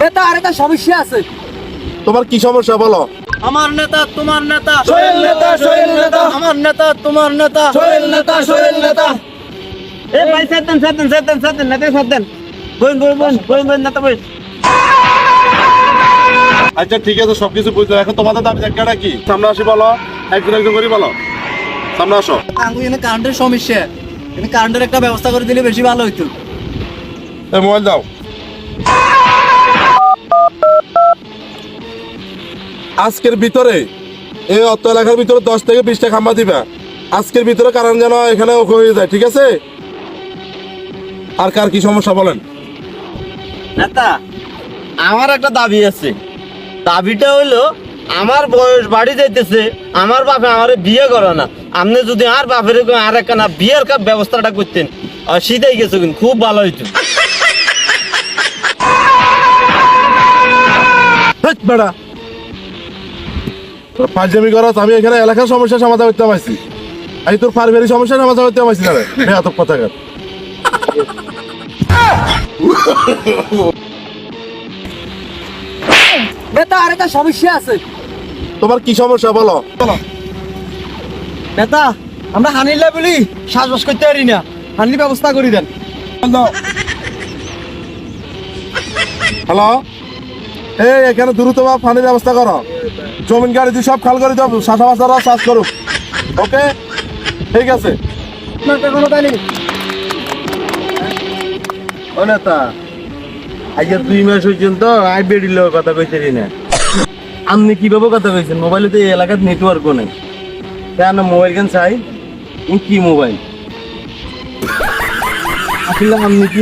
নেতা আরেকটা সমস্যা আছে। তোমার কি সমস্যা বলো? আমার নেতা তোমার নেতা। সোহেল নেতা, সোহেল নেতা। আমার নেতা তোমার নেতা। সোহেল নেতা সোহেল নেতা। এ ভাই সাতেন সাতেন সাতেন নেতা সাতেন বইন বইন বইন বইন বইন নেতা বইন। আচ্ছা ঠিক আছে সবকিছু বুঝতে এখন তোমাদের দাবি একটা কি? সামনে আসি বলো একজন একজন করে বলো। সামনে আসো। এখানে কারেন্টের সমস্যা। এখানে কারেন্টের একটা ব্যবস্থা করে দিলে বেশি ভালো হইতো। এই মোবাইল দাও। আজকের ভিতরে এই অত এলাকার ভিতরে দশ থেকে বিশটা খাম্বা দিবা। আজকের ভিতরে কারণ যেন এখানে ওকে হয়ে যায়, ঠিক আছে? আর কার কি সমস্যা বলেন? নেতা, আমার একটা দাবি আছে। দাবিটা হইল, আমার বয়স বাড়ি যাইতেছে, আমার বাপে আমার বিয়ে করে না। আপনি যদি আর বাপের আর একটা বিয়ের কাপ ব্যবস্থাটা করতেন শীতাই গেছে কিন্তু, খুব ভালো হইতো। বেড়া করত আমি এখানে এলাকার সমস্যা সমাধান করতে পারছি। আমি তোর পারিবারিক সমস্যা সমাধান করতে পারছি না রে। সমস্যা আছে। তোমার কি সমস্যা বলো? বলো। নেতা আমরা হানির বলি শ্বাসবাস করতে পারি না। হানির ব্যবস্থা করে দেন। হ্যালো? এই এখানে দ্রুত বা পানির ব্যবস্থা করো। জমিন গাড়ি দিয়ে সব খাল করে দাও শাসা বাসারা চাষ করুক। ওকে ঠিক আছে। ও নেতা আজকে দুই মাস হয়েছেন তো আই বেডির লোক কথা কইতেরি না। আপনি কীভাবে কথা কইছেন? মোবাইলে তো এই এলাকার নেটওয়ার্কও নেই। কেন মোবাইল কেন চাই? কি মোবাইল আসলে আপনি কি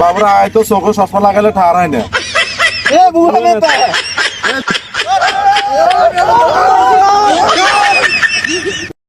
বাবরা আয় তো চোখে চশমা লাগালে ঠাড় হয় না। এ বুড়া